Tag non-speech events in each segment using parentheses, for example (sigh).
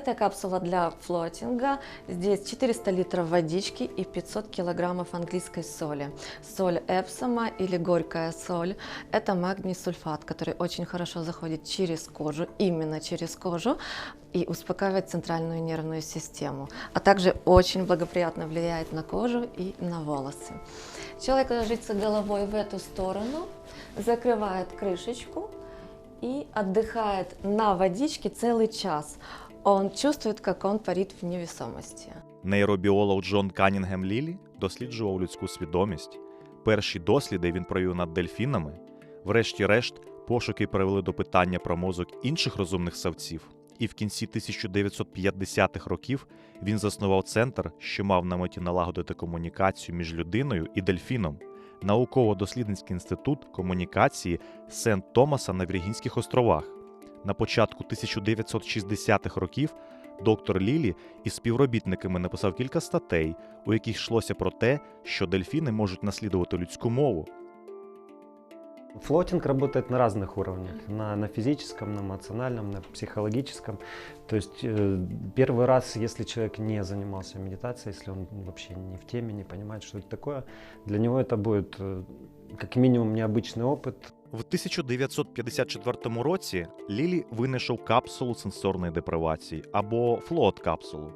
Это капсула для флотинга. Здесь 400 литров водички и 500 килограммов английской соли. Соль эпсома или горькая соль – это магний сульфат, который очень хорошо заходит через кожу, именно через кожу, и успокаивает центральную нервную систему, а также очень благоприятно влияет на кожу и на волосы. Человек ложится головой в эту сторону, закрывает крышечку и отдыхает на водичке целый час. Он чувствует, как он парит в невесомости. Нейробіолог Джон Канінгем Лілі досліджував людську свідомість. Перші досліди він провів над дельфінами. Врешті-решт, пошуки привели до питання про мозок інших розумних савців. І в кінці 1950-х років він заснував центр, що мав на меті налагодити комунікацію між людиною і дельфіном. Науково-дослідницький інститут комунікації Сент Томаса на Віргінських островах. На початку 1960-х років доктор Лілі із співробітниками написав кілька статей, у яких йшлося про те, що дельфіни можуть наслідувати людську мову. Флотинг работает на разных уровнях. На, на физическом, на эмоциональном, на психологическом. То есть э, первый раз, если человек не занимался медитацией, если он вообще не в теме, не понимает, что это такое, для него это будет э, как минимум необычный опыт. В 1954 році Лілі винайшов капсулу сенсорної депривації або флот-капсулу.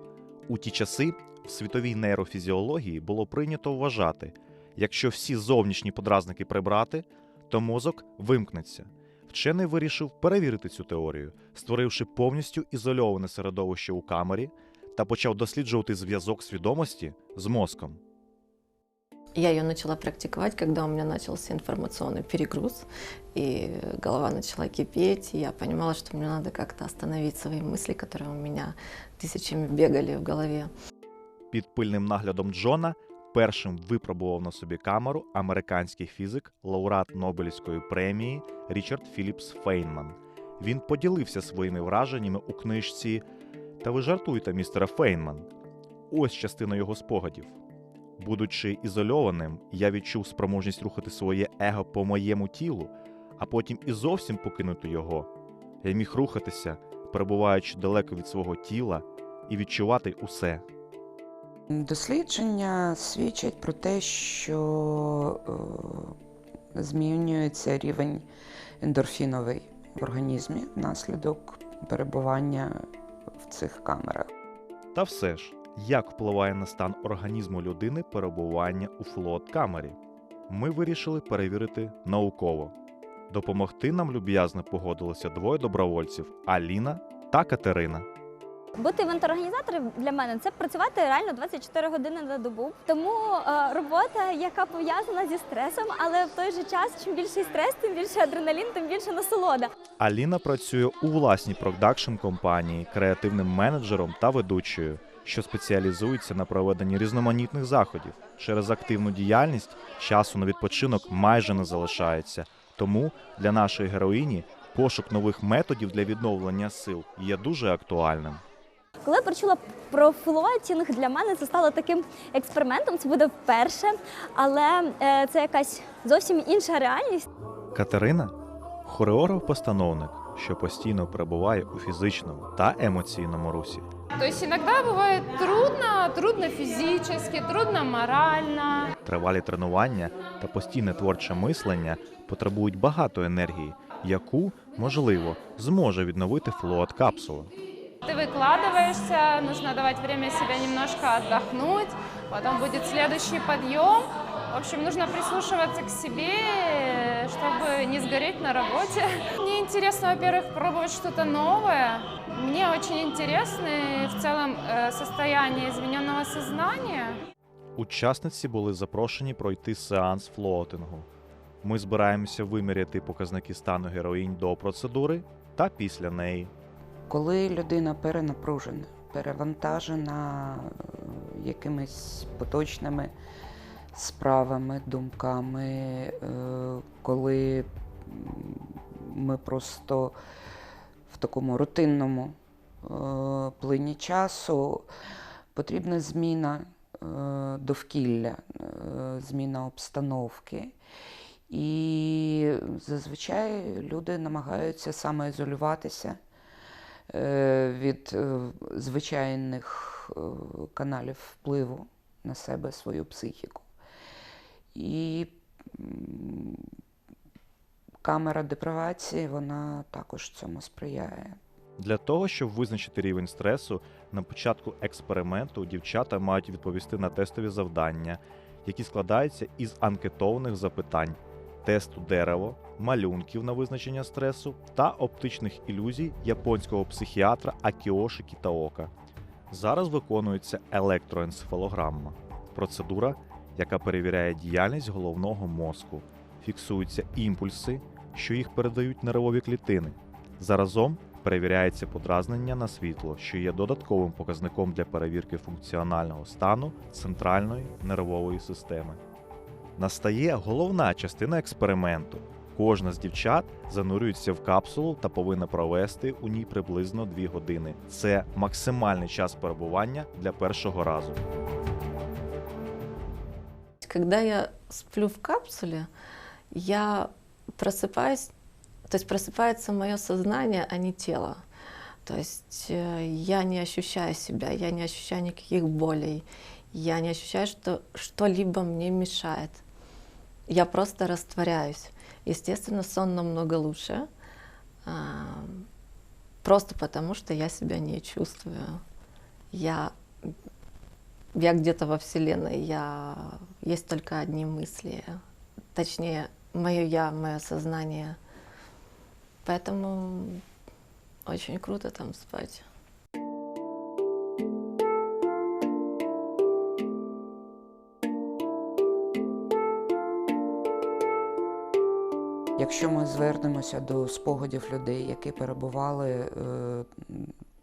У ті часи в світовій нейрофізіології було прийнято вважати, якщо всі зовнішні подразники прибрати, то мозок вимкнеться. Вчений вирішив перевірити цю теорію, створивши повністю ізольоване середовище у камері та почав досліджувати зв'язок свідомості з мозком. Я ее начала практиковать, когда у меня начался информационный перегруз, и голова начала кипеть, и я понимала, что мне надо как-то остановить свои мысли, которые у меня тысячами бегали в голове. Під пильним наглядом Джона першим випробував на собі камеру американський фізик, лауреат Нобелівської премії Річард Філіпс Фейнман. Він поділився своїми враженнями у книжці Та ви жартуєте, містере Фейнман. Ось частина його спогадів. Будучи ізольованим, я відчув спроможність рухати своє его по моєму тілу, а потім і зовсім покинути його. Я міг рухатися, перебуваючи далеко від свого тіла, і відчувати усе. Дослідження свідчать про те, що е, змінюється рівень ендорфіновий в організмі внаслідок перебування в цих камерах. Та все ж, як впливає на стан організму людини перебування у флот-камері? Ми вирішили перевірити науково. Допомогти нам люб'язно погодилися двоє добровольців Аліна та Катерина. Бути івент-організатором для мене це працювати реально 24 години на добу. Тому е, робота, яка пов'язана зі стресом, але в той же час, чим більший стрес, тим більше адреналін, тим більше насолода. Аліна працює у власній продакшн компанії, креативним менеджером та ведучою, що спеціалізується на проведенні різноманітних заходів. Через активну діяльність часу на відпочинок майже не залишається. Тому для нашої героїні пошук нових методів для відновлення сил є дуже актуальним. Коли я почула про флотінг, для мене це стало таким експериментом. Це буде вперше, але е, це якась зовсім інша реальність. Катерина хореограф-постановник, що постійно перебуває у фізичному та емоційному русі. То есть иногда бывает трудно, трудно физически, трудно морально. Тривалі тренування та постійне творче мислення потребують багато енергії, яку, можливо, зможе відновити флот капсула. Ты выкладываешься, нужно давать время себе немножко отдохнуть, потом будет следующий подъем. В общем, нужно прислушиваться к себе, чтобы не сгореть на работе. (laughs) Интересно, во-первых, пробовать что-то новое. Мне очень интересно и в целом э, состояние измененного сознания. Учасниці були запрошені пройти сеанс флотингу. Ми збираємося виміряти показники стану героїнь до процедури та після неї. Коли людина перенапружена, перевантажена е, якимись поточними справами, думками, е, коли ми просто в такому рутинному е, плині часу, потрібна зміна е, довкілля, е, зміна обстановки. І зазвичай люди намагаються самоізолюватися від звичайних каналів впливу на себе, свою психіку. І камера депривації, вона також цьому сприяє. Для того, щоб визначити рівень стресу, на початку експерименту дівчата мають відповісти на тестові завдання, які складаються із анкетованих запитань, тесту дерево, малюнків на визначення стресу та оптичних ілюзій японського психіатра Акіоші Кітаока. Зараз виконується електроенцефалограма процедура, яка перевіряє діяльність головного мозку, фіксуються імпульси, що їх передають нервові клітини. Заразом перевіряється подразнення на світло, що є додатковим показником для перевірки функціонального стану центральної нервової системи. Настає головна частина експерименту. Кожна з дівчат занурюється в капсулу та повинна провести у ній приблизно 2 години. Це максимальний час перебування для першого разу. Когда я сплю в капсуле, я просыпаюсь, то есть просыпается мое сознание, а не тело. То есть э, я не ощущаю себя, я не ощущаю никаких болей, я не ощущаю, что что-либо мне мешает. Я просто растворяюсь. Естественно, сон намного лучше, а, просто потому что я себя не чувствую. Я я где-то во Вселенной, я есть только одни мысли, точнее, мое я, мое сознание. Поэтому очень круто там спать. Якщо ми звернемося до спогадів людей, які перебували е,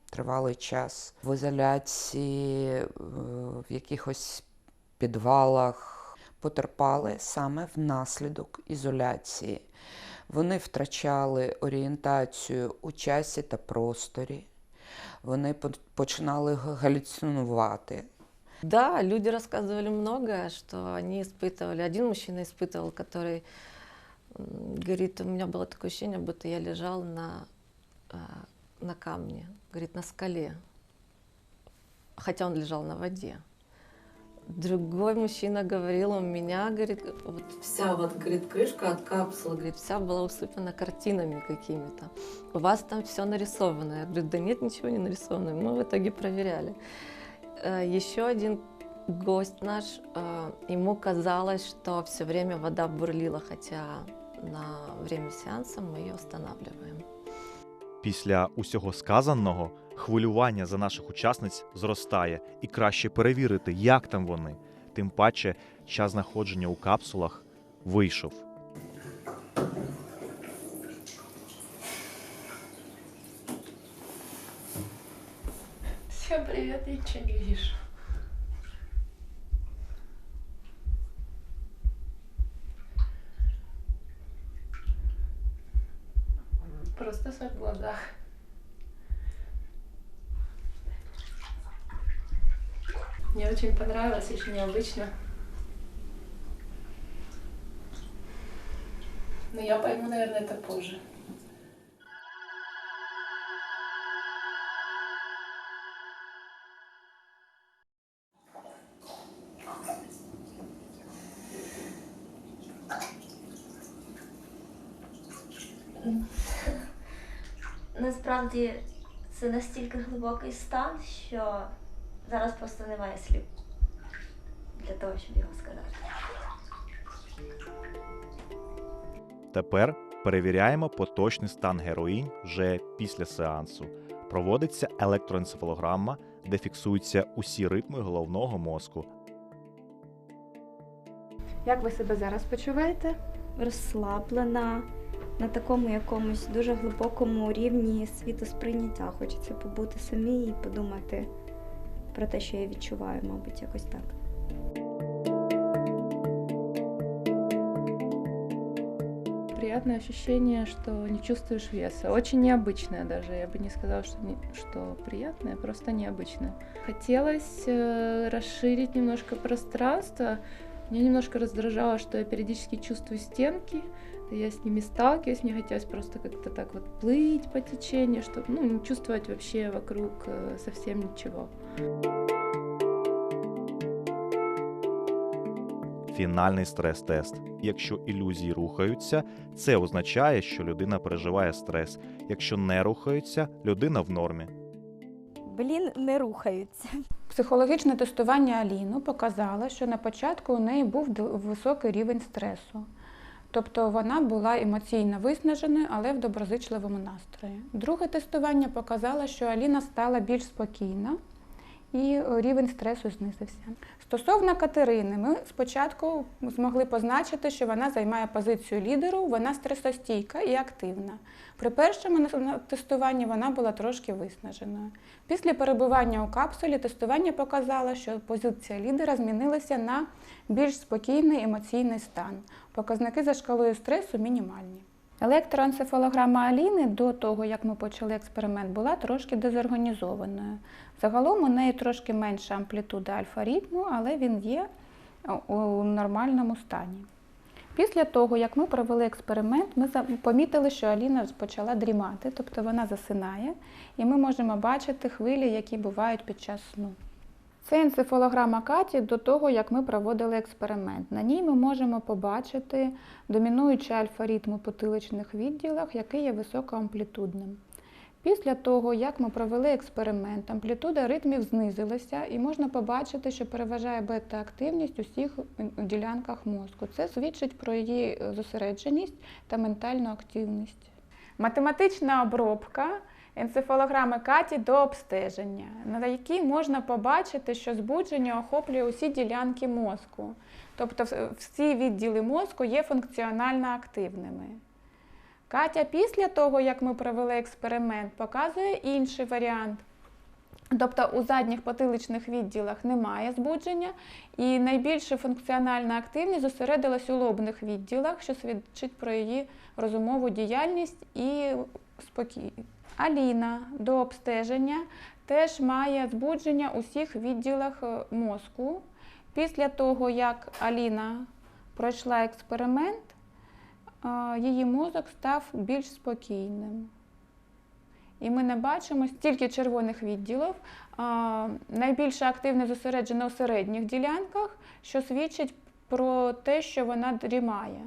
тривалий час в ізоляції, е, в якихось підвалах, потерпали саме внаслідок ізоляції. Вони втрачали орієнтацію у часі та просторі, вони по- починали г- галюцинувати. Да, люди рассказывали многое, что они испытывали. Один мужчина испытывал, который м, говорит, у меня было такое ощущение, будто я лежал на, а, на камне, говорит, на скале, хотя он лежал на воде. Другой мужчина говорил, у меня, говорит, вот вся вот, говорит, крышка от капсулы, говорит, вся была усыпана картинами какими-то. У вас там все нарисовано. Я говорю, да нет, ничего не нарисовано. Мы в итоге проверяли. Э, Еще один гость наш, э, ему казалось, что все время вода бурлила, хотя на время сеанса мы ее останавливаем. Після усього сказаного хвилювання за наших учасниць зростає, і краще перевірити, як там вони. Тим паче, час знаходження у капсулах вийшов. Всім привіт, я не вижу. Просто соль в глазах. Мне очень понравилось, очень необычно. Но я пойму, наверное, это позже. Насправді це настільки глибокий стан, що зараз просто немає слів для того, щоб його сказати. Тепер перевіряємо поточний стан героїнь вже після сеансу. Проводиться електроенцефалограма, де фіксуються усі ритми головного мозку. Як ви себе зараз почуваєте? розслаблена на такому якомусь дуже глибокому рівні світосприйняття. Хочеться побути самі і подумати про те, що я відчуваю, мабуть, якось так. Приятное ощущение, что не чувствуешь веса. Очень необычное даже. Я бы не сказала, что, не- что приятное, просто необычное. Хотелось э, расширить немножко пространство, Меня немножко раздражало, что я периодически чувствую стенки, я с ними сталкиваюсь, мне хотелось просто как-то так вот плыть по течению, чтобы ну, не чувствовать вообще вокруг э, совсем ничего. Фінальний стрес-тест. Якщо ілюзії рухаються, це означає, що людина переживає стрес. Якщо не рухаються, людина в нормі. Блін, не рухаються. Психологічне тестування Аліну показало, що на початку у неї був д- високий рівень стресу. Тобто вона була емоційно виснаженою, але в доброзичливому настрої. Друге тестування показало, що Аліна стала більш спокійна і е, рівень стресу знизився. Стосовно Катерини, ми спочатку змогли позначити, що вона займає позицію лідеру, вона стресостійка і активна. При першому тестуванні вона була трошки виснаженою. Після перебування у капсулі тестування показало, що позиція лідера змінилася на більш спокійний емоційний стан. Показники за шкалою стресу мінімальні. Електроенцефалограма Аліни до того, як ми почали експеримент, була трошки дезорганізованою. Загалом у неї трошки менша амплітуда альфа-ритму, але він є у нормальному стані. Після того, як ми провели експеримент, ми помітили, що Аліна почала дрімати, тобто вона засинає, і ми можемо бачити хвилі, які бувають під час сну. Це енцефалограма Каті до того, як ми проводили експеримент. На ній ми можемо побачити домінуючий альфа-ритм у потиличних відділах, який є високоамплітудним. Після того, як ми провели експеримент, амплітуда ритмів знизилася, і можна побачити, що переважає бета-активність у всіх ділянках мозку. Це свідчить про її зосередженість та ментальну активність. Математична обробка енцефалограми Каті до обстеження, на якій можна побачити, що збудження охоплює усі ділянки мозку. Тобто всі відділи мозку є функціонально активними. Катя після того, як ми провели експеримент, показує інший варіант. Тобто у задніх потиличних відділах немає збудження, і найбільша функціональна активність зосередилась у лобних відділах, що свідчить про її розумову діяльність і спокій. Аліна до обстеження теж має збудження у всіх відділах е, мозку. Після того, як Аліна пройшла експеримент, її мозок став більш спокійним. І ми не бачимо стільки червоних відділів. Найбільше активне зосереджено у середніх ділянках, що свідчить про те, що вона дрімає.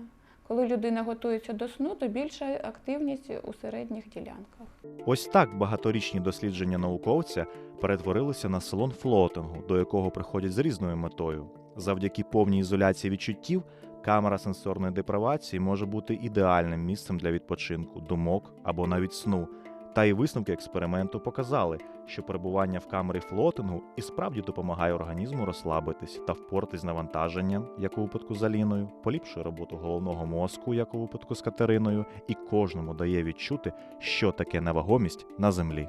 Коли людина готується до сну, то більша активність у середніх ділянках. Ось так багаторічні дослідження науковця перетворилися на салон флотингу, до якого приходять з різною метою. Завдяки повній ізоляції відчуттів, камера сенсорної депривації може бути ідеальним місцем для відпочинку, думок або навіть сну. Та й висновки експерименту показали, що перебування в камері флотингу і справді допомагає організму розслабитись та впоратись з навантаженням, як у випадку з Аліною, поліпшує роботу головного мозку, як у випадку з Катериною, і кожному дає відчути, що таке невагомість на землі.